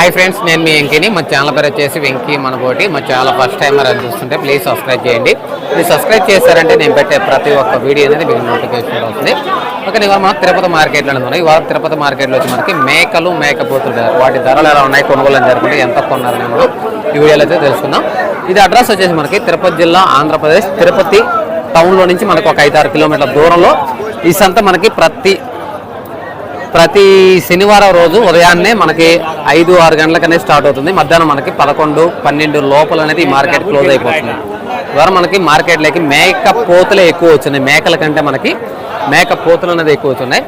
Hi friends నేను మీ వెంకీని. మా channel పేరు వచ్చేసి వెంకీ మనబోటి మా ఛానల్ ఫస్ట్ టైమర్ అని చూస్తుంటే ప్లీజ్ సబ్స్క్రైబ్ చేయండి. మీరు సబ్స్క్రైబ్ చేశారంటే నేను పెట్టే ప్రతి ఒక్క వీడియో అనేది మీకు నోటిఫికేషన్ వస్తుంది. ఓకే నేను మనకు తిరుపతి మార్కెట్లో ఉన్నాయి ఇవాళ తిరుపతి మార్కెట్లో వచ్చి మనకి మేకలు మేకపోతులు వాటి ధరలు ఎలా ఉన్నాయి కొనుగోలు అని జరుగుతుంది ఎంత కొన్నారని మనం ఈ వీడియోలో అయితే తెలుసుకుందాం. ఇది అడ్రస్ వచ్చేసి మనకి తిరుపతి జిల్లా ఆంధ్రప్రదేశ్ తిరుపతి టౌన్లో నుంచి మనకు ఒక ఐదు ఆరు కిలోమీటర్ల దూరంలో ఈ సంత మనకి ప్రతి ప్రతి శనివారం రోజు ఉదయాన్నే మనకి ఐదు ఆరు గంటలకనే స్టార్ట్ అవుతుంది. మధ్యాహ్నం మనకి పదకొండు పన్నెండు లోపల అనేది ఈ మార్కెట్ క్లోజ్ అయిపోతుంది. ద్వారా మనకి మార్కెట్లోకి మేక పోతులే ఎక్కువ వచ్చినాయి. మేకల కంటే మనకి మేక పోతులు అనేది ఎక్కువ వచ్చినాయి.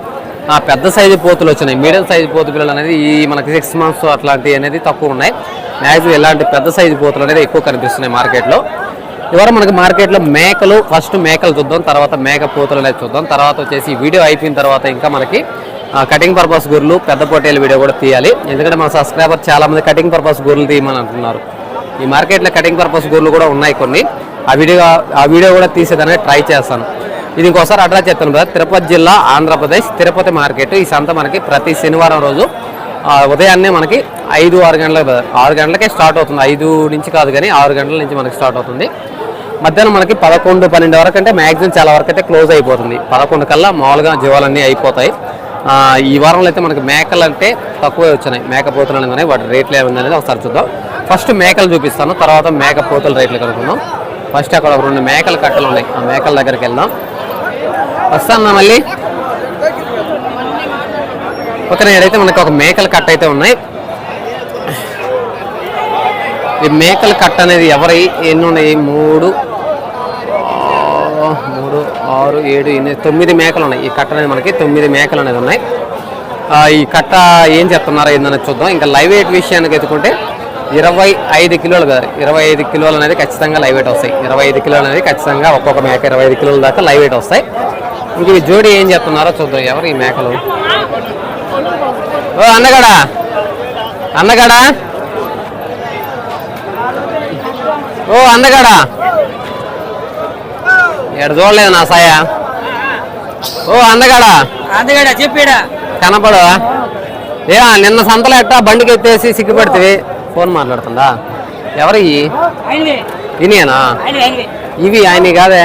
ఆ పెద్ద సైజు పోతులు వచ్చినాయి. మీడియం సైజు పోతు పిల్లలు అనేది ఈ మనకి సిక్స్ మంత్స్ అట్లాంటివి అనేది తక్కువ ఉన్నాయి. మ్యాక్సిమం ఇలాంటి పెద్ద సైజు పోతులు అనేది ఎక్కువ కనిపిస్తున్నాయి మార్కెట్లో. ఇవాళ మనకి మార్కెట్లో మేకలు ఫస్ట్ మేకలు చూద్దాం తర్వాత మేక పోతులు అనేది చూద్దాం. తర్వాత వచ్చేసి వీడియో అయిపోయిన తర్వాత ఇంకా మనకి కటింగ్ పర్పస్ గొర్రెలు పెద్ద పొట్టేలు వీడియో కూడా తీయాలి. ఎందుకంటే మన సబ్స్క్రైబర్ చాలామంది కటింగ్ పర్పస్ గొర్రెలు తీయమని అంటున్నారు. ఈ మార్కెట్లో కటింగ్ పర్పస్ గొర్రెలు కూడా ఉన్నాయి కొన్ని. ఆ వీడియో ఆ వీడియో కూడా తీసేదానికి ట్రై చేస్తాను. ఇది ఇంకోసారి అడ్రస్ చెప్తాను కదా తిరుపతి జిల్లా ఆంధ్రప్రదేశ్ తిరుపతి మార్కెట్. ఈ సంత మనకి ప్రతి శనివారం రోజు ఉదయాన్నే మనకి ఐదు ఆరు గంటల ఆరు గంటలకే స్టార్ట్ అవుతుంది. ఐదు నుంచి కాదు కానీ ఆరు గంటల నుంచి మనకి స్టార్ట్ అవుతుంది. మధ్యాహ్నం మనకి పదకొండు పన్నెండు వరకు అంటే మ్యాక్సిమం చాలా వరకు అయితే క్లోజ్ అయిపోతుంది. పదకొండు కల్లా మామూలుగా జీవాలన్నీ అయిపోతాయి. ఈ వారంలో అయితే మనకు మేకలు అంటే తక్కువే వచ్చినాయి. మేకపోతులు అనేది వాటి రేట్లు ఏమైందనేది ఒకసారి చూద్దాం. ఫస్ట్ మేకలు చూపిస్తాను. తర్వాత మేకపోతుల రేట్లు కనుక్కుందాం. ఫస్ట్ అక్కడ ఒక రెండు మేకల కట్టలు ఉన్నాయి. ఆ మేకల దగ్గరికి వెళ్దాం. వస్తాను మళ్ళీ? ఓకే నేడైతే మనకి ఒక మేకల కట్ట అయితే ఉన్నాయి. ఈ మేకల కట్ట అనేది ఎవరి ఎన్ని ఉన్నాయి? మూడు ఆరు ఏడు ఎనిమిది తొమ్మిది మేకలు ఉన్నాయి. ఈ కట్ట అనేది మనకి తొమ్మిది మేకలు అనేది ఉన్నాయి. ఈ కట్ట ఏం చెప్తున్నారో ఏందని చూద్దాం. ఇంకా లైవ్ వెయిట్ విషయానికి ఎత్తుకుంటే ఇరవై ఐదు కిలోలు కదా ఇరవై ఐదు కిలోలు అనేది ఖచ్చితంగా లైవ్ వెయిట్ వస్తాయి. ఇరవై ఐదు కిలోలు అనేది ఖచ్చితంగా ఒక్కొక్క మేక ఇరవై ఐదు కిలోల దాకా లైవ్ వెయిట్ వస్తాయి. ఇంక ఈ జోడి ఏం చెప్తున్నారో చూద్దాం. ఎవరు ఈ మేకలు? ఓ అన్నగాడా? అన్నగాడా? ఓ అన్నగాడ? ఎడ చూడలేదు నా సాయ? ఓ అందగాడా? అందుకడ చెప్పాడా? కనపడవా? ఏ నిన్న సంతలో ఎట్టా బండికి ఎత్తేసి సిగ్గుపడితే ఫోన్ మాట్లాడుతుందా? ఎవరు ఇనియేనా? ఇవి ఆయన కాదే?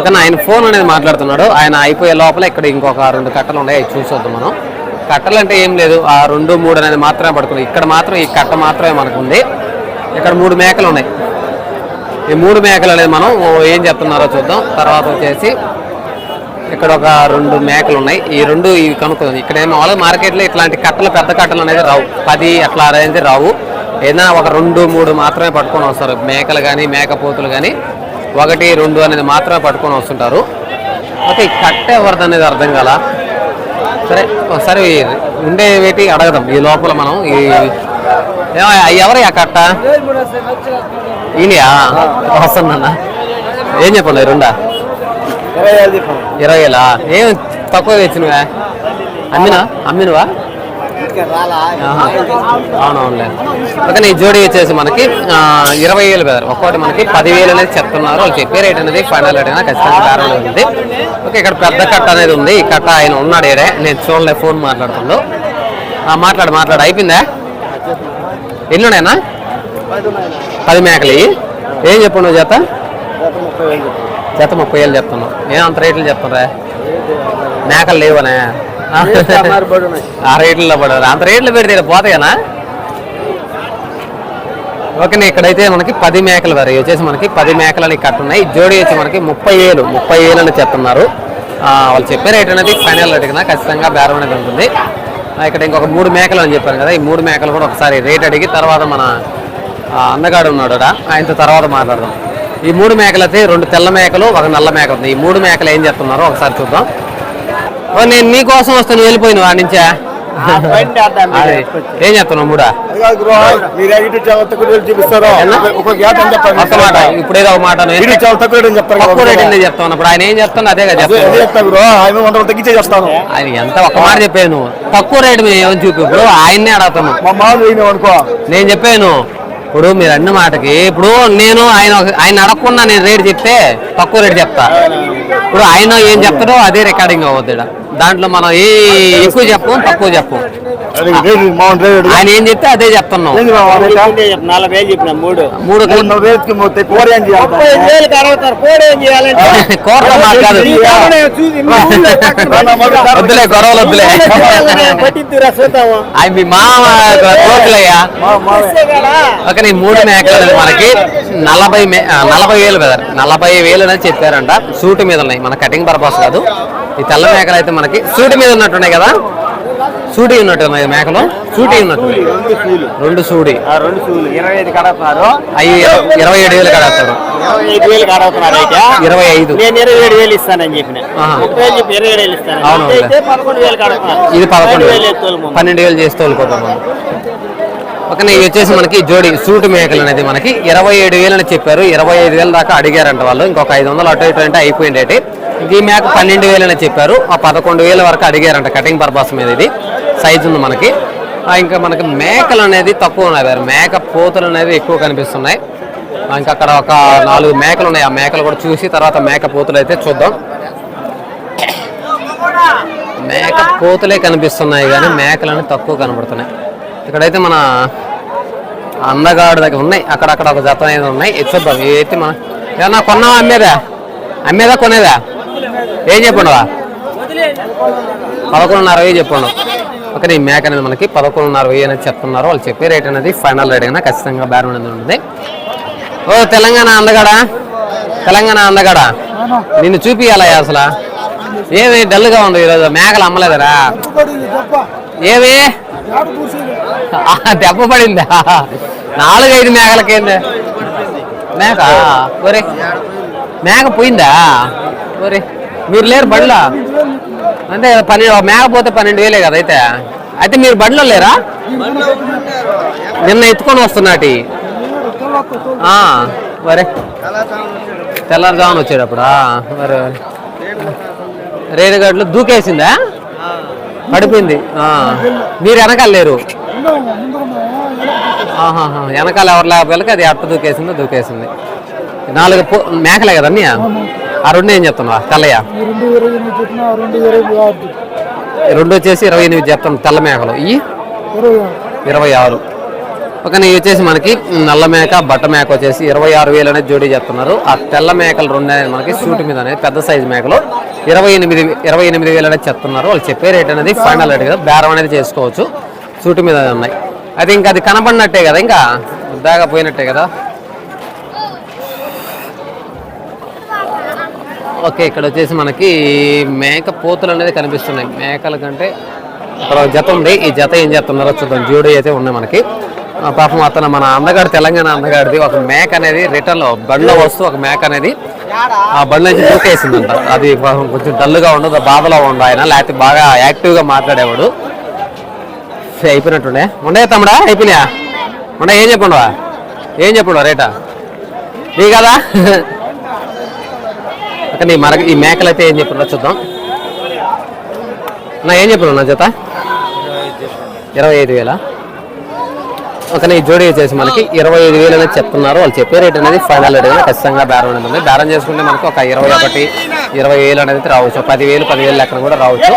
ఒక ఆయన ఫోన్ అనేది మాట్లాడుతున్నాడు. ఆయన అయిపోయే లోపల ఇక్కడ ఇంకొక రెండు కట్టలు ఉన్నాయి. చూసొద్దాం మనం. కట్టలు అంటే ఏం లేదు. ఆ రెండు మూడు అనేది మాత్రమే పడుకున్నాయి. ఇక్కడ మాత్రం ఈ కట్ట మాత్రమే మనకు ఉంది ఇక్కడ మూడు మేకలు ఉన్నాయి. ఈ మూడు మేకలు అనేది మనం ఏం చెప్తున్నారో చూద్దాం. తర్వాత వచ్చేసి ఇక్కడ ఒక రెండు మేకలు ఉన్నాయి. ఈ రెండు ఇవి కనుక్కుందాం ఇక్కడ ఏమో వాళ్ళు మార్కెట్లో ఇట్లాంటి కట్టలు పెద్ద కట్టలు అనేది రావు. పది అట్లా అనేది రావు. ఏదైనా ఒక రెండు మూడు మాత్రమే పట్టుకొని వస్తారు. మేకలు కానీ మేకపోతులు కానీ ఒకటి రెండు అనేది మాత్రమే పట్టుకొని వస్తుంటారు. ఓకే కట్ట ఎవరిది అనేది అర్థం కాల? సరే ఒకసారి ఉండేవేటి అడగదాం. ఈ లోపల మనం ఈ ఏమో ఎవరు ఆ కట్ట? ఈయనయా? వస్తుందన్న ఏం చెప్పండి రెండా? ఇరవై వేలా ఏం తక్కువ తెచ్చినవా అమ్మినా? అమ్మినవా. అవునవునులే. ఓకే నీ జోడీ వచ్చేసి మనకి ఇరవై వేలు బెదర్ ఒక్కోటి మనకి పదివేలు అనేది చెప్తున్నారు. వాళ్ళు చెప్పే రేట్ అనేది ఫైనల్ రేట్ అయినా ఖచ్చితంగా బేరం ఉంది. ఓకే ఇక్కడ పెద్ద కట్ట అనేది ఉంది. ఈ కట్ట ఆయన ఉన్నాడు ఏడే నేను చూడలే ఫోన్ మాట్లాడుతుండు. మాట్లాడు మాట్లాడు. అయిపోయిందా? ఎన్ని ఉన్నాయన్నా పది మేకలు ఏం చెప్పు నువ్వు జత? జత ముప్పై వేలు చెప్తున్నావు. ఏం అంత రేట్లు చెప్తున్నా మేకలు లేవనే. ఆ. రేట్లలో పడరు అంత రేట్లు పెడితే పోతాయనా? ఓకే ఇక్కడైతే మనకి పది మేకలు వరకు వచ్చేసి మనకి పది మేకలని కట్టున్నాయి జోడి వచ్చి మనకి ముప్పై వేలు ముప్పై వేలు అని చెప్తున్నారు. వాళ్ళు చెప్పే రేట్ అనేది ఫైనల్ రేట్ కదా ఖచ్చితంగా బేరం అనేది ఉంటుంది. ఇక్కడ ఇంకొక మూడు మేకలు అని చెప్పాను కదా ఈ మూడు మేకలు కూడా ఒకసారి రేట్ అడిగి తర్వాత మన అన్నగాడు అందగాడు ఉన్నాడు ఆయనతో తర్వాత మాట్లాడదాం. ఈ మూడు మేకలు అయితే రెండు తెల్ల మేకలు ఒక నల్ల మేక ఉంది. ఈ మూడు మేకలు ఏం చెప్తున్నారో ఒకసారి చూద్దాం. నేను నీకోసం వస్తాను వెళ్ళిపోయిన వాడి నుంచా? ఏం చెప్తున్నావు మూడా? చూపిస్తారు ఒక మాట ఇప్పుడు ఏదో ఒక మాట తక్కువ రేటు అని చెప్తాను ఇప్పుడు ఆయన ఏం చెప్తాను అదే కదా చెప్తాను ఆయన తగ్గించే ఎంత ఒక్క మాట చెప్పాను తక్కువ రేటు మేము ఏమని చూపి ఇప్పుడు ఆయన్నే అడుగుతాను. అనుకో. నేను చెప్పాను ఇప్పుడు మీరు అన్న మాటకి ఇప్పుడు నేను ఆయన ఒక- ఆయన అడగకుండా నేను రేట్ చెప్తే తక్కువ రేట్ చెప్తా. ఇప్పుడు ఆయన ఏం చెప్తాడో అదే రికార్డింగ్ అవ్వద్దు ఈడ. దాంట్లో మనం ఏ ఎక్కువ చెప్పం తక్కువ చెప్పం. ఆయన ఏం చెప్తే అదే చెప్తున్నాం. మూడు కోరలో మాకు కాదు. వద్దులే గొడవలు వద్దులే. అవి మీ మామ కోట్లయ్యా నీ మూడు మేకలు మనకి నలభై నలభై వేలు కదా. నలభై వేలు అనేది చెప్పారంట. సూటి మీద ఉన్నాయి. మన కటింగ్ పర్పస్ కాదు. ఈ తెల్ల మేకలు అయితే మనకి సూటి మీద ఉన్నట్టున్నాయి కదా? సూటి ఉన్నట్టు ఉన్నాయి మేకలు. సూటి ఉన్నట్టు రెండు సూడి ఇరవై ఐదు కడుతున్నారు అవి ఇరవై ఏడు వేలు కడతారు. ఇరవై ఐదు. నేను ఇరవై ఏడు వేలు ఇస్తానని చెప్పిన. ఇరవై ఏడు వేలు ఇస్తాను. పదకొండు వేలు ఇది పదకొండు వేలు. పన్నెండు వేలు చేసి మనం ఒక ఇవి వచ్చేసి మనకి జోడి సూటు మేకలు అనేది మనకి ఇరవై ఏడు వేలు అని చెప్పారు. ఇరవై ఐదు వేలు దాకా అడిగారంట వాళ్ళు. ఇంకొక ఐదు వందలు అటు ఇటు అంటే అయిపోయింది ఇది ఈ మేక పన్నెండు వేలు అని చెప్పారు. ఆ పదకొండు వేల వరకు అడిగారంట కటింగ్ పర్పస్ మీద ఇది. సైజు ఉంది మనకి. ఆ, ఇంకా మనకి మేకలు అనేది తక్కువ ఉన్నాయి మేక పోతులు అనేది ఎక్కువ కనిపిస్తున్నాయి. ఇంకా అక్కడ ఒక నాలుగు మేకలు ఉన్నాయి. ఆ మేకలు కూడా చూసి తర్వాత మేక పోతులు అయితే చూద్దాం. మేక పోతులే కనిపిస్తున్నాయి కానీ మేకలని తక్కువ కనబడుతున్నాయి. ఇక్కడైతే మన అందగాడు దగ్గర ఉన్నాయి. అక్కడక్కడ ఒక జత అనేది ఉన్నాయి. చూద్దాం. ఇవైతే మన ఏమన్నా కొన్నావా అమ్మేదా? అమ్మేదా కొనేదా? ఏం చెప్పండువా పదకొండున్నర వెయ్యి చెప్పండు. ఒక ఈ మేక అనేది మనకి పదకొండున్నర వెయ్యి అనేది చెప్తున్నారు. వాళ్ళు చెప్పే రేట్ అనేది ఫైనల్ రేట్ అయినా ఖచ్చితంగా బేరం అనేది ఉంటుంది. ఓ తెలంగాణ అందగాడా? తెలంగాణ అందగాడా? నిన్ను చూపియాలా అసలు? ఏమి డల్గా ఉంది ఈరోజు. మేకలు అమ్మలేదరా. ఏమి దెబ్బ పడిందా? నాలుగైదు మేకలకేంది? మేక ఒరే మేక పోయిందా? ఒరే మీరు లేరు బండ్లో? అంటే పని మేక పోతే పన్నెండు వేలే కదా అయితే. అయితే మీరు బండ్లో లేరా? నిన్న ఎత్తుకొని వస్తున్నాటి ఆ, మరి. తెల్లారుజామున వచ్చేటప్పుడా మరి. రేణుగడ్లు దూకేసిందా? పడిపోయింది మీరు వెనకాల లేరు. వెనకాల ఎవరు లేకపోతే అది అట్ట దూకేసిందో దూకేసింది. నాలుగు మేకలే కదా ఆ రెండు ఏం చెప్తున్నావా తెల్లయ్య రెండు వచ్చేసి ఇరవై ఎనిమిది చెప్తాను తెల్ల మేకలు. ఈ? ఇరవై ఆరు. ఓకే ఒక ఇవి వచ్చేసి మనకి నల్ల మేక బట్ట మేక వచ్చేసి ఇరవై ఆరు వేలు అనేది జోడీ చెప్తున్నారు ఆ తెల్ల మేకలు రెండు అనేది మనకి సూటి మీద అనేది పెద్ద సైజు మేకలు. ఇరవై ఎనిమిది ఇరవై ఎనిమిది వేలు అనేది చెప్తున్నారు వాళ్ళు చెప్పే రేట్ అనేది ఫైనల్ రేట్ కదా. బేరం అనేది చేసుకోవచ్చు. సూటి మీద ఉన్నాయి. అది ఇంకా అది కనబడినట్టే కదా ఇంకా? దాకా పోయినట్టే కదా? ఓకే ఇక్కడ వచ్చేసి మనకి మేక పోతులు అనేది కనిపిస్తున్నాయి. మేకల కంటే జత ఉంది. ఈ జత ఏం చేస్తున్నారో చూద్దాం. జోడి అయితే ఉన్నాయి మనకి. పాపం అతను మన అందగాడు తెలంగాణ అందగాడిది. ఒక మేక అనేది రిటర్న్లో బండ్లో వస్తూ ఒక మేక అనేది ఆ బండ్లో నుంచి దూకేసిందంట. అది పాపం కొంచెం డల్గా ఉండదు బాధలో ఉండు ఆయన. లేకపోతే బాగా యాక్టివ్గా మాట్లాడేవాడు. సే, అయిపోయినట్టుండే. ఉండే తమ్ముడా? అయిపోయినాయా? ఉండే ఏం చెప్పండు ఏం చెప్పండు రేటా? నీ కదా? అక్కడ నీ మరగ ఈ మేకలు అయితే ఏం చెప్పినా చూద్దాం. నా ఏం చెప్పిన నా జత? ఇరవై ఐదు వేల? ఒక ఈ జోడీ వచ్చేసి మనకి ఇరవై ఐదు వేలు అనేది చెప్తున్నారు. వాళ్ళు చెప్పే రేట్ అనేది ఫైనల్ రేట్ అనేది ఖచ్చితంగా బేరం ఉంటుంది ఉంది. బేరం చేసుకుంటే మనకు ఒక ఇరవై ఒకటి ఇరవై వేలు అనేది రావచ్చు. పదివేలు పదివేలు లెక్కన కూడా రావచ్చు.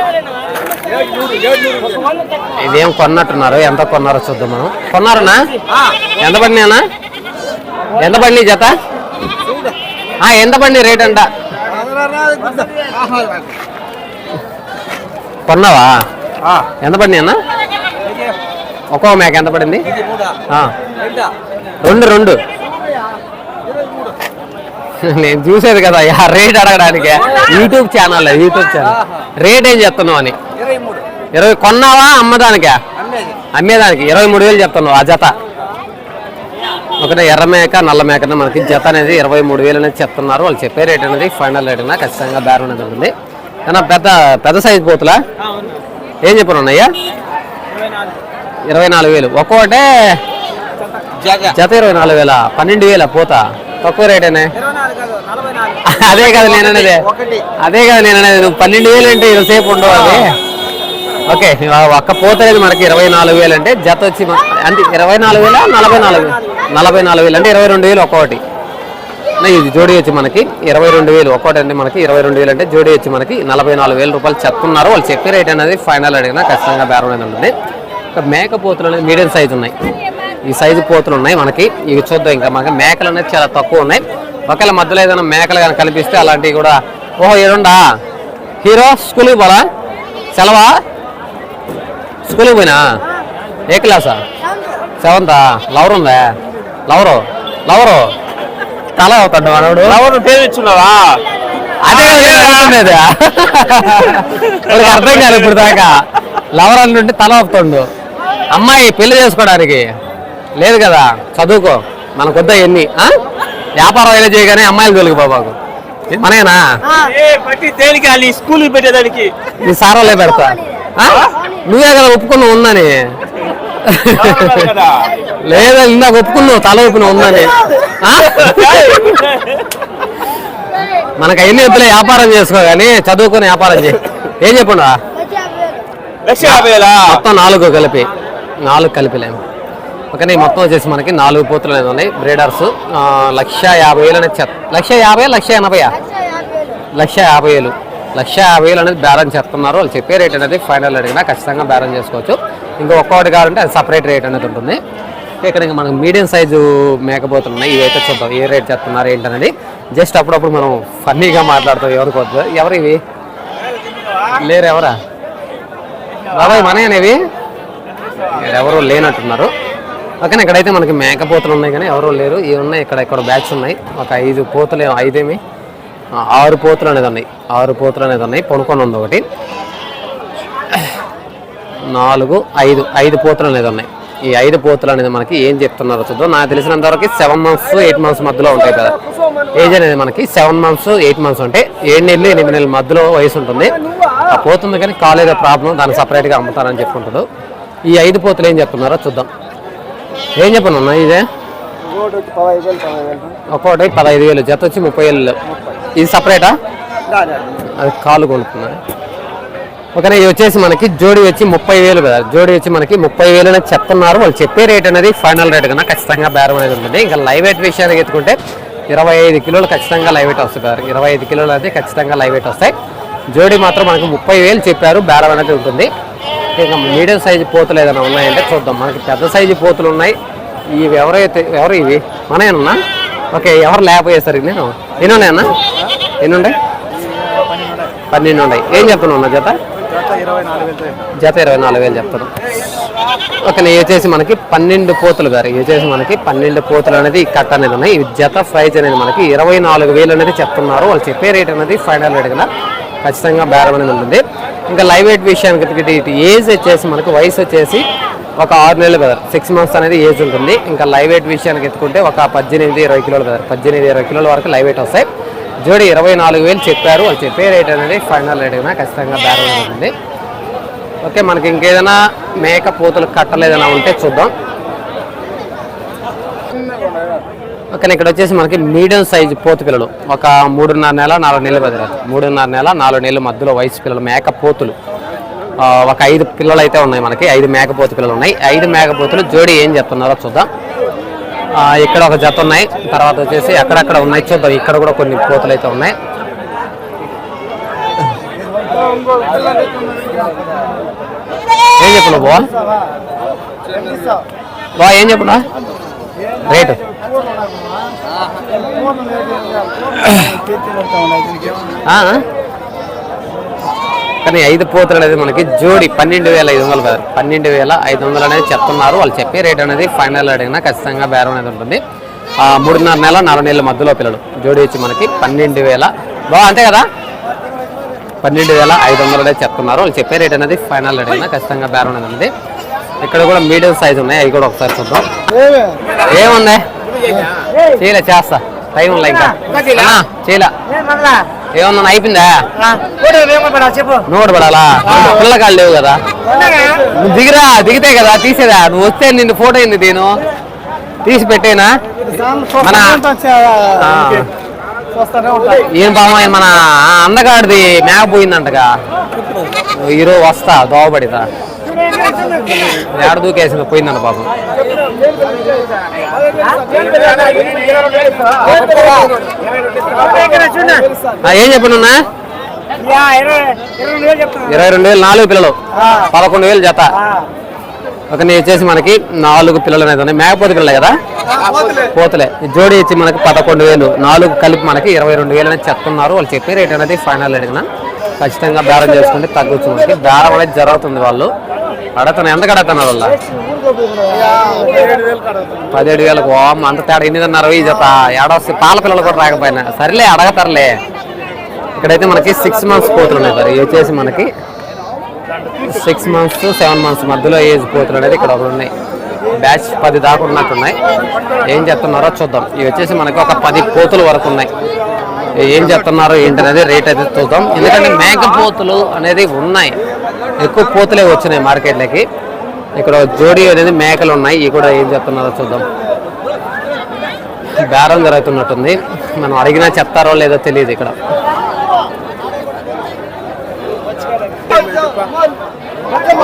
ఇదేం కొన్నట్టున్నారు? ఎంత కొన్నారో చూద్దాం మనం. కొన్నారనా? ఎంత పడినాయనా ఎంత పడినాయి జత? ఎంత పడినాయి రేట్ అంట? కొన్నావా ఎంత పడినాయి అన్న? ఒక్కో మేక ఎంత పడింది. రెండు. రెండు నేను చూసేది కదా ఆ రేట్ అడగడానికి. YouTube channel YouTube channel. Rate ఏం చెప్తున్నావు అని? ఇరవై కొన్నావా అమ్మదానికా? అమ్మేదానికి. ఇరవై మూడు వేలు చెప్తున్నావు ఆ జత. ఒకటే ఎర్ర మేక నల్ల మేక మనకి జత అనేది ఇరవై మూడు వేలు అనేది చెప్తున్నారు. వాళ్ళు చెప్పే రేట్ అనేది ఫైనల్ రేట్ అయినా ఖచ్చితంగా బేరం అనేది ఉంటుంది. ఏమన్నా పెద్ద పెద్ద సైజ్ పోతులా ఏం చెప్పను అయ్యా ఇరవై నాలుగు వేలు. ఒక్కొక్కటే జత. ఇరవై నాలుగు వేల? పన్నెండు వేల పోత? తక్కువ రేటేనే అదే కదా నేను అనేది. అదే కదా నేను అనేది. నువ్వు పన్నెండు వేలు అంటే ఇంతసేపు ఉండవు అది. ఓకే ఒక్క పోత అనేది మనకి ఇరవై నాలుగు వేలు అంటే జత వచ్చి అంటే ఇరవై నాలుగు వేల? నలభై నాలుగు నలభై నాలుగు వేలు అంటే ఇరవై రెండు వేలు ఒక్కొక్కటి ఇది జోడీ వచ్చి మనకి ఇరవై రెండు వేలు ఒక్కోటి అంటే మనకి ఇరవై రెండు వేలు అంటే జోడీ వచ్చి మనకి నలభై నాలుగు వేల రూపాయలు చెప్తున్నారు. వాళ్ళు చెప్పే రేట్ అనేది ఫైనల్ అడిగినా ఖచ్చితంగా బేరం అనేది ఉంటుంది ఇంకా మేక పోతులు అనేది మీడియం సైజు ఉన్నాయి. ఈ సైజు పోతులు ఉన్నాయి మనకి. ఇవి చూద్దాం ఇంకా మనకి మేకలు అనేది చాలా తక్కువ ఉన్నాయి. ఒకవేళ మధ్యలో ఏదైనా మేకలు కానీ కనిపిస్తే అలాంటివి కూడా ఓహో ఏడుండా హీరో స్కూల్కి పోలా? సెలవా? స్కూల్కి పోయినా? ఏ క్లాసా? సెవెంతా? లవర్ ఉందా? Lover lover. తల అవుతాడు మనోడు ఎవరు పేరు ఇచ్చున్నావా? అదే అర్థం కాదు ఇప్పుడు దాకా లవర్ అంటుంటే తల అవుతుండు అమ్మాయి పెళ్ళి చేసుకోవడానికి. లేదు కదా చదువుకో. మనకు వద్దా ఎన్ని ఆ? వ్యాపారం అయినా చేయగానే అమ్మాయిలు తొలగి బాబాకు మనేనా దేనికి స్కూల్ పెట్టేదానికి. నీ సారాలే పెడతా? నువ్వే కదా ఒప్పుకున్నావు ఉందని. లేదా ఇందాక ఒప్పుకున్నావు తల ఒప్పుకున్నావు ఉందని? మనకు అవన్నీ వద్దులే వ్యాపారం చేసుకో కానీ చదువుకొని వ్యాపారం చేయి. ఏం చెప్పండు లక్ష యాభై వేలా? మొత్తం నాలుగు కలిపి నాలుగు కలిపిలేము ఓకే మొత్తం వచ్చేసి మనకి నాలుగు పోతులు అనేది ఉన్నాయి బ్రీడర్స్ లక్ష యాభై వేలు అనేది లక్ష యాభై లక్ష ఎనభై లక్ష యాభై వేలు. లక్ష యాభై వేలు. అనేది బేరం చెప్తున్నారు వాళ్ళు చెప్పే రేట్ అనేది ఫైనల్ అడిగినా ఖచ్చితంగా బేరం చేసుకోవచ్చు. ఇంకా ఒక్కొక్కటి కావాలంటే అది సపరేట్ రేట్ అనేది ఉంటుంది. ఇక్కడ ఇంకా మనకు మీడియం సైజు మేకపోతులు ఉన్నాయి. ఇవైతే చూద్దాం ఏ రేట్ చెప్తున్నారు ఏంటనేది. జస్ట్ అప్పుడప్పుడు మనం ఫన్నీగా మాట్లాడతాం ఎవరికి వద్దు. ఎవరు ఇవి? లేరు ఎవరా? బాబాయ్ మనయనేవి ఎవరు లేనట్టున్నారు. ఓకే ఇక్కడైతే మనకి మేకపోతలు ఉన్నాయి కానీ ఎవరు లేరు. ఇవి ఉన్నాయి ఇక్కడ ఇక్కడ బ్యాచ్ ఉన్నాయి. ఒక ఐదు పోతులు ఏమో- ఐదేమి? ఆరు పోతులు అనేది ఉన్నాయి. ఆరు పోతులు అనేది ఉన్నాయి. పొనుకొని ఉంది ఒకటి. నాలుగు ఐదు. ఐదు పోతులు అనేది ఉన్నాయి. ఈ ఐదు పోతులు అనేది మనకి ఏం చెప్తున్నారో చూద్దాం. నాకు తెలిసినంత వరకు సెవెన్ మంత్స్ ఎయిట్ మంత్స్ మధ్యలో ఉంటాయి కదా. ఏజ్ అనేది మనకి సెవెన్ మంత్స్ ఎయిట్ మంత్స్ అంటే ఏడు నెలలు ఎనిమిది నెలల మధ్యలో వయసు ఉంటుంది. ఆ పోతుంది కానీ కాలేజ్ ప్రాబ్లం దాన్ని సపరేట్గా అమ్ముతారని చెప్పుకుంటాడు. ఈ ఐదు పోతులు ఏం చెప్తున్నారో చూద్దాం. ఏం చెప్పను అన్న ఇదే? ఒక్కొక్కటి పదహైదు వేలు జత వచ్చి ముప్పై వేలు ఇది సపరేటా? అది కాలు కొనుక్కున్నా ఓకే ఇది వచ్చేసి మనకి జోడి వచ్చి ముప్పై వేలు కదా. జోడి వచ్చి మనకి ముప్పై వేలు అనేది చెప్తున్నారు. వాళ్ళు చెప్పే రేట్ అనేది ఫైనల్ రేట్ కన్నా ఖచ్చితంగా బేరం అనేది ఉంటుంది. ఇంకా లైవ్ వెయిట్ విషయానికి ఎత్తుకుంటే ఇరవై ఐదు కిలోలు ఖచ్చితంగా లైవ్ వెయిట్ వస్తుంది కదా ఇరవై ఐదు కిలోలు అయితే ఖచ్చితంగా లైవ్ వెయిట్ వస్తాయి. జోడి మాత్రం మనకి ముప్పై వేలు చెప్పారు. బేరం అనేది ఉంటుంది. ఇంకా మీడియం సైజు పోతులు ఏదైనా ఉన్నాయంటే చూద్దాం. మనకి పెద్ద సైజు పోతులు ఉన్నాయి. ఇవి ఎవరైతే ఎవరు ఇవి? మనయేనన్నా? ఓకే ఎవరు లేకపోయేసరికి నేను. ఎన్ని ఉన్నాయన్నా? ఎన్ని ఉన్నాయి పన్నెండు ఉన్నాయి. ఏం చెప్తున్నావు అన్న జత? జత ఇరవై నాలుగు వేలు చెప్తాను. ఓకే ఇవి వచ్చేసి మనకి పన్నెండు పోతులు గారు. ఇవి వచ్చేసి మనకి పన్నెండు పోతులు అనేది కట్ట అనేది ఉన్నాయి. జత ప్రైజ్ అనేది మనకి ఇరవై నాలుగు వేలు అనేది చెప్తున్నారు. వాళ్ళు చెప్పే రేట్ అనేది ఫైనల్ రేట్ కదా. ఖచ్చితంగా బేరం అనేది ఉంటుంది. ఇంకా లైవ్ వెయిట్ విషయానికి ఇటు ఏజ్ వచ్చేసి మనకి వయసు వచ్చేసి ఒక ఆరు నెలలు కదా. సిక్స్ మంత్స్ అనేది ఏజ్ ఉంటుంది. ఇంకా లైవ్ వెయిట్ విషయానికి ఎత్తుకుంటే ఒక పద్దెనిమిది ఇరవై కిలోలు కదా. పద్దెనిమిది ఇరవై కిలోల వరకు లైవ్ వెయిట్ వస్తాయి. జోడి ఇరవై నాలుగు వేలు చెప్పారు. అది చెప్పే రేట్ అనేది ఫైనల్ రేట్ అయినా ఖచ్చితంగా బేరం ఉంటుంది ఓకే మనకి ఇంకేదైనా మేక పూతలు కట్టలు ఉంటే చూద్దాం. ఓకే ఇక్కడ వచ్చేసి మనకి మీడియం సైజు పోతు పిల్లలు. ఒక మూడున్నర నెల నాలుగు నెలలు బదిలారు మూడున్నర నెల నాలుగు నెలల మధ్యలో వయసు పిల్లలు మేక పోతులు. ఒక ఐదు పిల్లలు అయితే ఉన్నాయి మనకి. ఐదు మేకపోతు పిల్లలు ఉన్నాయి. ఐదు మేకపోతులు జోడి ఏం చెప్తున్నారో చూద్దాం. ఇక్కడ ఒక జత ఉన్నాయి. తర్వాత వచ్చేసి అక్కడక్కడ ఉన్నాయి చూద్దాం. ఇక్కడ కూడా కొన్ని కోతలు అయితే ఉన్నాయి. ఏం చెప్పు బా బా ఏం చెప్పనా రేటు? ఆ? కానీ ఐదు పోతులు అనేది మనకి జోడి పన్నెండు వేల ఐదు వందలు కదా. పన్నెండు వేల ఐదు వందలు అనేది చెప్తున్నారు. వాళ్ళు చెప్పే రేట్ అనేది ఫైనల్ అడిగినా ఖచ్చితంగా బేరం అనేది ఉంటుంది. ఆ, మూడున్నర నెల నాలుగు నెలల మధ్యలో పిల్లలు జోడి వచ్చి మనకి పన్నెండు వేల బా అంతే కదా? పన్నెండు వేల ఐదు వందలు అనేది చెప్తున్నారు. వాళ్ళు చెప్పే రేట్ అనేది ఫైనల్ అడిగినా ఖచ్చితంగా బేరం అనేది ఉంది. ఇక్కడ కూడా మీడియం సైజ్ ఉన్నాయి. అవి కూడా ఒకసారి చూద్దాం. ఏముంది చేయలే చేస్తా. టైం ఉందా ఇంకా? చేయలే ఏమన్నా అయిపోయిందా? చెప్పు. నోటు పడాలా? పిల్లకాళ్ళు లేవు కదా? నువ్వు దిగిరా దిగితే కదా తీసేదా? నువ్వు వస్తే నిన్ను ఫోటో అయింది నేను. తీసి పెట్టేనా? మన ఏం పాపం మన అందగాడిది మేక పోయిందంటగా. ఈరోజు వస్తా దోవబడిదా? ఏడ దూకేసింది పోయిందన్న పాపం. ఏం చెప్పనున్నా ఇరవై రెండు వేలు నాలుగు పిల్లలు. పదకొండు వేలు జత. ఒక నేను వచ్చేసి మనకి నాలుగు పిల్లలు అనేది ఉన్నాయి. మేకపోతే పిల్లలే కదా? పోతలే. జోడీ జోడి ఇచ్చి మనకి పదకొండు వేలు. నాలుగు కలిపి మనకి ఇరవై రెండు వేలు అనేది చెప్తున్నారు. వాళ్ళు చెప్పే రేట్ అనేది ఫైనల్ అడిగిన ఖచ్చితంగా బేరం చేసుకుంటే తగ్గొచ్చు మనకి. బేరం అనేది జరుగుతుంది వాళ్ళు. అడతాను ఎంత అడుగుతున్నారు వాళ్ళ పదిహేడు వేలకు ఓం అంత తేడా. ఎనిమిదిన్నర వెయ్యి జత ఏడవస్తే పాల పిల్లలు కూడా రాకపోయినా. సరేలే అడగతారులే. ఇక్కడైతే మనకి సిక్స్ మంత్స్ పోతున్నాయి ఉన్నాయి సార్ ఇవి వచ్చేసి మనకి సిక్స్ మంత్స్ సెవెన్ మంత్స్ మధ్యలో ఏజ్ పోతులు అనేది ఇక్కడ ఒకటి ఉన్నాయి. బ్యాచ్ పది దాకా ఉన్నట్టున్నాయి ఏం చెప్తున్నారో చూద్దాం. ఇవి వచ్చేసి మనకి ఒక పది కోతుల వరకు ఉన్నాయి. ఏం చెప్తున్నారో ఏంటనేది రేట్ అయితే చూద్దాం. ఎందుకంటే మేక పోతులు అనేది ఉన్నాయి. ఎక్కువ పోతులే వచ్చినాయి మార్కెట్లోకి. ఇక్కడ జోడీ అనేది మేకలు ఉన్నాయి. ఇవి కూడా ఏం చెప్తున్నారో చూద్దాం. బేరం జరుగుతున్నట్టుంది. మనం అడిగినా చెప్తారో లేదో తెలియదు ఇక్కడ.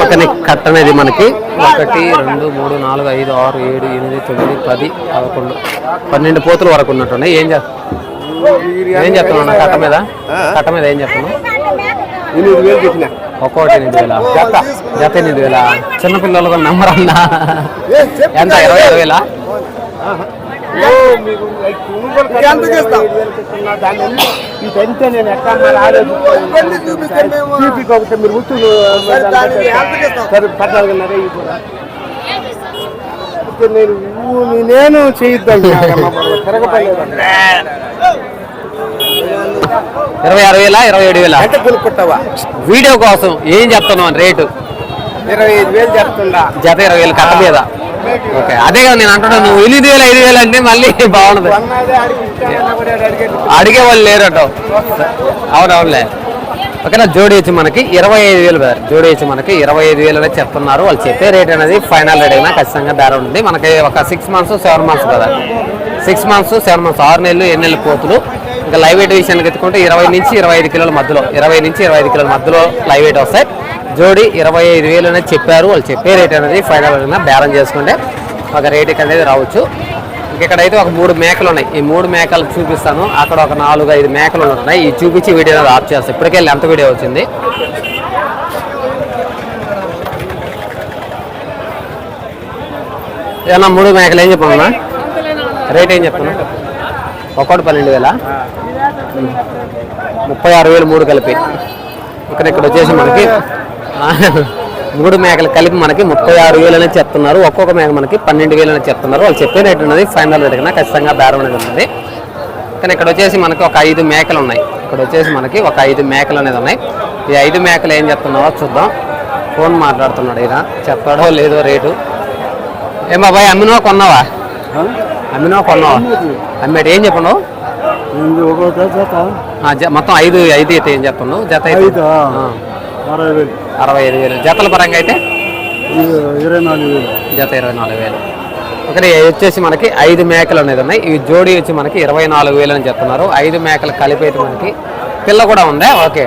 ఒకని కట్ట అనేది మనకి ఒకటి రెండు మూడు నాలుగు ఐదు ఆరు ఏడు ఎనిమిది తొమ్మిది పది పదకొండు పన్నెండు పోతుల వరకు ఉన్నట్టున్నాయి. ఏం చేస్తా ఏం చెప్తున్నా కట్ట మీద? కట్ట మీద ఏం చెప్తున్నావు ఎనిమిది వేలు చెప్పిన ఒక్కోటి ఎనిమిది వేల? జత? జత ఎనిమిది వేల? చిన్నపిల్లలు కూడా నంబర్ అన్నా. ఎంత? ఇరవై ఇరవై వేల నేను మరి ఆలోచించాను చూపికి ఒకటి మీరు ఉత్తు సరే పద్నాలుగున్నర ఇవి కూడా ఇప్పుడు నేను ఊ- నేను చేయొద్దాం ఇరవై ఆరు వేల ఇరవై ఏడు వేల? ఎంత కొనుక్కుంటావా? వీడియో కోసం ఏం చెప్తున్నావు అని రేటు? ఇరవై ఐదు వేలు చెప్తుండా? జత ఇరవై వేలు కట్ట మీద. ఓకే. అదే కదా నేను అంటున్నాను నువ్వు ఎనిమిది వేలు ఐదు వేలు అంటే మళ్ళీ బాగుండదు. అడిగి వాళ్ళు లేరట. అవునవునులే. ఓకేనా జోడి వచ్చి మనకి ఇరవై ఐదు వేలు బ్రదర్. జోడి వచ్చి మనకి ఇరవై ఐదు వేలు అనేది చెప్తున్నారు. వాళ్ళు చెప్పే రేట్ అనేది ఫైనల్ రేట్ అయినా ఖచ్చితంగా ధర ఉంటుంది. మనకి ఒక సిక్స్ మంత్స్ సెవెన్ మంత్స్ కదా సిక్స్ మంత్స్ సెవెన్ మంత్స్ ఆరు నెలలు ఎన్ని నెలలు పోతులు ఇంకా లైవ్ వెయిట్ విషయానికి ఎత్తుకుంటే ఇరవై నుంచి ఇరవై ఐదు కిలోల మధ్యలో ఇరవై నుంచి ఇరవై ఐదు కిలోల మధ్యలో లైవ్ వెయిట్ వస్తాయి. జోడి ఇరవై ఐదు వేలు అనేది చెప్పారు. వాళ్ళు చెప్పే రేట్ అనేది ఫైనల్ అయినా బేరం చేసుకుంటే ఒక రేట్ అనేది రావచ్చు. ఇక్కడైతే ఒక మూడు మేకలు ఉన్నాయి. ఈ మూడు మేకలు చూపిస్తాను. అక్కడ ఒక నాలుగు ఐదు మేకలు ఉన్నాయి. ఈ చూపించి వీడియో అనేది ఆఫ్ చేస్తాను ఇప్పటికెళ్ళి ఎంత వీడియో వచ్చింది. ఏమన్నా మూడు మేకలు ఏం చెప్పన్నా రేట్ ఏం చెప్తున్నా ఒకటి పన్నెండు వేల? ముప్పై ఆరు వేలు మూడు కలిపి. ఇక్కడ ఇక్కడ వచ్చేసి మనకి మూడు మేకలు కలిపి మనకి ముప్పై ఆరు వేలు అనేది చెప్తున్నారు. ఒక్కొక్క మేక మనకి పన్నెండు వేలు అనేది చెప్తున్నారు. వాళ్ళు చెప్పే రేట్ ఉన్నది ఫైనల్ రేట్ కన్నా ఖచ్చితంగా బేరం అనేది ఉంది కానీ ఇక్కడ వచ్చేసి మనకి ఒక ఐదు మేకలు ఉన్నాయి. ఇక్కడ వచ్చేసి మనకి ఒక ఐదు మేకలు అనేది ఉన్నాయి. ఈ ఐదు మేకలు ఏం చెప్తున్నావో చూద్దాం. ఫోన్ మాట్లాడుతున్నాడు ఈయన. చెప్తాడో లేదో రేటు. ఏం బాబాయ్ అమ్మినవా కొన్నావా? అమ్మినవా కొన్నావా? అమ్మేటి ఏం చెప్పను మొత్తం ఐదు ఐదు అయితే ఏం చెప్తున్నావు జత అయితే. అరవై ఐదు వేలు. జతల పరంగా అయితే? ఇరవై నాలుగు వేలు. జత ఇరవై నాలుగు వేలు. ఒకటి వచ్చేసి మనకి ఐదు మేకలు అనేది ఉన్నాయి. ఈ జోడీ వచ్చి మనకి ఇరవై నాలుగు వేలు అని చెప్తున్నారు. ఐదు మేకలు కలిపి అయితే మనకి పిల్ల కూడా ఉందా? ఓకే.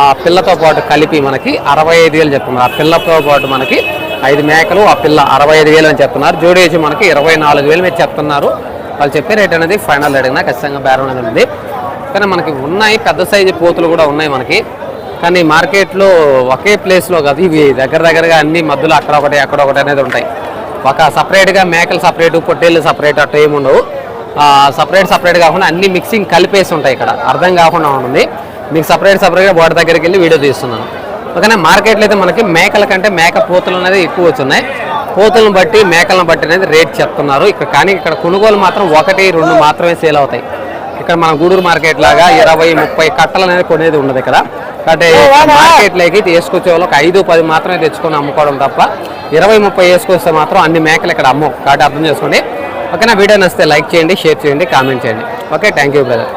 ఆ పిల్లతో పాటు కలిపి మనకి అరవై ఐదు వేలు చెప్తున్నారు. ఆ పిల్లతో పాటు మనకి ఐదు మేకలు ఆ పిల్ల అరవై ఐదు వేలు అని చెప్తున్నారు. జోడీ వచ్చి మనకి ఇరవై నాలుగు వేలు మీరు చెప్తున్నారు. వాళ్ళు చెప్పే రేట్ అనేది ఫైనల్ అడిగినా ఖచ్చితంగా బేరం అనేది ఉంది. కానీ మనకి ఉన్నాయి పెద్ద సైజు పోతులు కూడా ఉన్నాయి మనకి. కానీ మార్కెట్లో ఒకే ప్లేస్లో కాదు ఇవి దగ్గర దగ్గరగా అన్ని మధ్యలో అక్కడ ఒకటి అక్కడ ఒకటి అనేది ఉంటాయి. ఒక సపరేట్గా మేకలు సపరేట్ పొట్టేళ్ళు సపరేట్ అట్లా ఏమి ఉండవు. సపరేట్ సపరేట్ కాకుండా అన్ని మిక్సింగ్ కలిపేసి ఉంటాయి ఇక్కడ. అర్థం కాకుండా ఉంటుంది. మీకు సపరేట్ సపరేట్గా బోర్డు దగ్గరికి వెళ్ళి వీడియో తీస్తున్నాను. ఓకేనా? మార్కెట్లో అయితే మనకి మేకల కంటే మేక పోతులు అనేది ఎక్కువ వచ్చున్నాయి పోతులను బట్టి మేకలను బట్టి అనేది రేట్ చెప్తున్నారు. ఇక్కడ కానీ ఇక్కడ కొనుగోలు మాత్రం ఒకటి రెండు మాత్రమే సేల్ అవుతాయి. ఇక్కడ మన గూడూరు మార్కెట్ లాగా ఇరవై ముప్పై కట్టలు అనేది కొనేది ఉండదు ఇక్కడ. కాబట్టి మార్కెట్లోకి తీసుకొచ్చే వాళ్ళు ఒక ఐదు పది మాత్రమే తెచ్చుకొని అమ్ముకోవడం తప్ప ఇరవై ముప్పై వేసుకొస్తే మాత్రం అన్ని మేకలు ఇక్కడ అమ్మవు. కాబట్టి అర్థం చేసుకోండి. ఓకేనా? వీడియో నచ్చితే లైక్ చేయండి షేర్ చేయండి కామెంట్ చేయండి. ఓకే? Thank you brother.